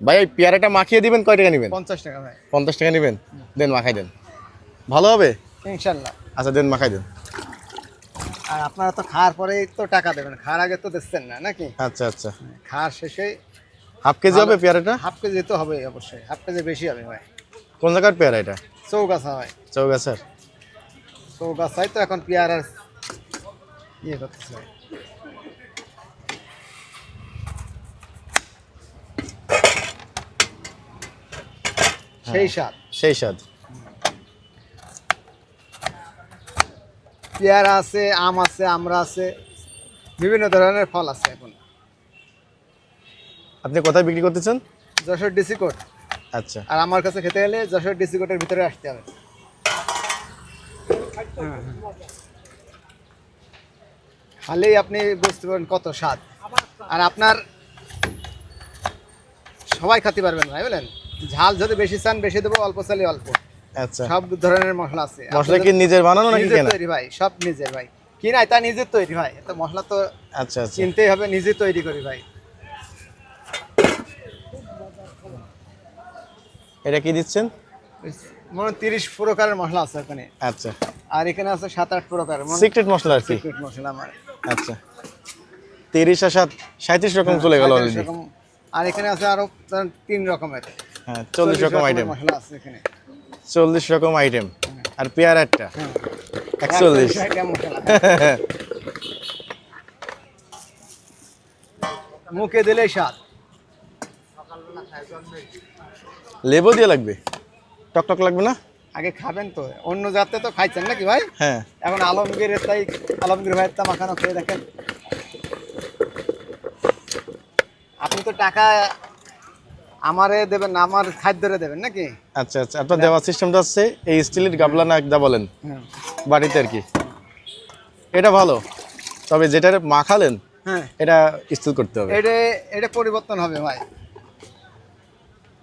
ভাই এই পেয়ারাটা মাখিয়ে দিবেন কয় টাকা নেবেন? পঞ্চাশ টাকা ভাই। পঞ্চাশ টাকা নেবেন? দেন মাখাই দেন। ভালো হবে? ইনশাল্লাহ। আচ্ছা দেন মাখাই দেন। আর আপনারা তো খাওয়ার পরেই তো টাকা দেবেন খাওয়ার আগে তো দিচ্ছেন না নাকি? আচ্ছা আচ্ছা। খাওয়ার শেষে হাফ কেজি হবে পেয়ারাটা? হাফ কেজি তো হবে অবশ্যই হাফ কেজি বেশি হবে ভাই। কোন জায়গার পেয়ারা এটা? চৌগাছা ভাই। চৌগাছার। চৌগাছায় তো এখন পেয়ারার ইয়ে করতেছে সেই স্বাদ। সেই স্বাদ। পেয়ারা আছে আম আছে আমরা আছে বিভিন্ন ধরনের ফল আছে এখন। আপনি কোথায় বিক্রি করতেছেন? যশোর ডিসি কোট আচ্ছা। আর আমার কাছে খেতে গেলে যশোর ডিসি কোটের ভিতরে আসতে হবে। খালেই আপনি বুঝতে পারবেন কত স্বাদ। আর আপনার সবাই খেতে পারবেন ভাই বলেন? ঝাল যদি বেশি চান বেশি দেবো অল্প চালে অল্প। আচ্ছা। সব ধরনের মশলা আছে। মশলা কি নিজের বানানো নাকি কেনা? তৈরি ভাই সব নিজের ভাই। কি নাই তা নিজের তৈরি ভাই। তো মশলা তো আচ্ছা আচ্ছা। কিনতেই হবে নিজে তৈরি করি ভাই। এটা কি দিচ্ছেন? মনে তিরিশ প্রকারের মশলা আছে ওখানে। আচ্ছা। আর এখানে আছে সাত আট প্রকার সিক্রেট মশলা আর কি? সিক্রেট মশলা আমার। আচ্ছা। তিরিশ আর সাত সাঁত্রিশ রকম চলে গেল আর এখানে আছে আরও তিন রকমের। হ্যাঁ চল্লিশ রকম আইটেম চল্লিশ রকম আইটেম আর পেয়ারা একটা হ্যাঁ। একচল্লিশ। মুখে দিলেই স্বাদ। লেবু দিয়ে লাগবে? টক টক লাগবে না? আগে খাবেন তো অন্য জাতে তো খাইছেন নাকি ভাই? হ্যাঁ। এখন আলমগীরের তাই আলমগীর ভাইয়ের তা মাখানো খেয়ে দেখেন। আপনি তো টাকা আমারে দেবেন আমার খাদ্যরে দেবেন নাকি? আচ্ছা আচ্ছা আপনার দেওয়ার সিস্টেমটা হচ্ছে এই স্টিলের গাবলা না একদা বলেন। হ্যাঁ। বাড়িতে আর কি। এটা ভালো তবে যেটা মাখালেন হ্যাঁ। এটা স্টিল করতে হবে। এটা এটা পরিবর্তন হবে ভাই।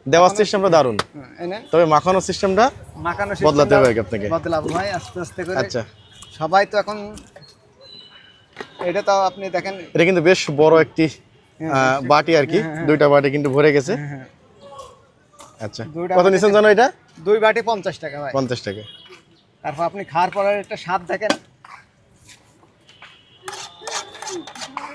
দেওয়ার সিস্টেমটা দারুণ। হ্যাঁ, তবে মাখানোর সিস্টেমটা মাখানো বদলাতে হবে আপনাকে। বদলাবো ভাই আস্তে আস্তে করে। আচ্ছা। সবাই তো এখন এটা তো আপনি দেখেন। এটা কিন্তু বেশ বড় একটি বাটি আর কি। দুইটা বাটি কিন্তু ভরে গেছে। হ্যাঁ, আচ্ছা। কত নিছেন জানো এটা? দুই বাটি পঞ্চাশ টাকা ভাই। পঞ্চাশ টাকা। তারপর আপনি খাওয়ার পরে একটা স্বাদ দেখেন।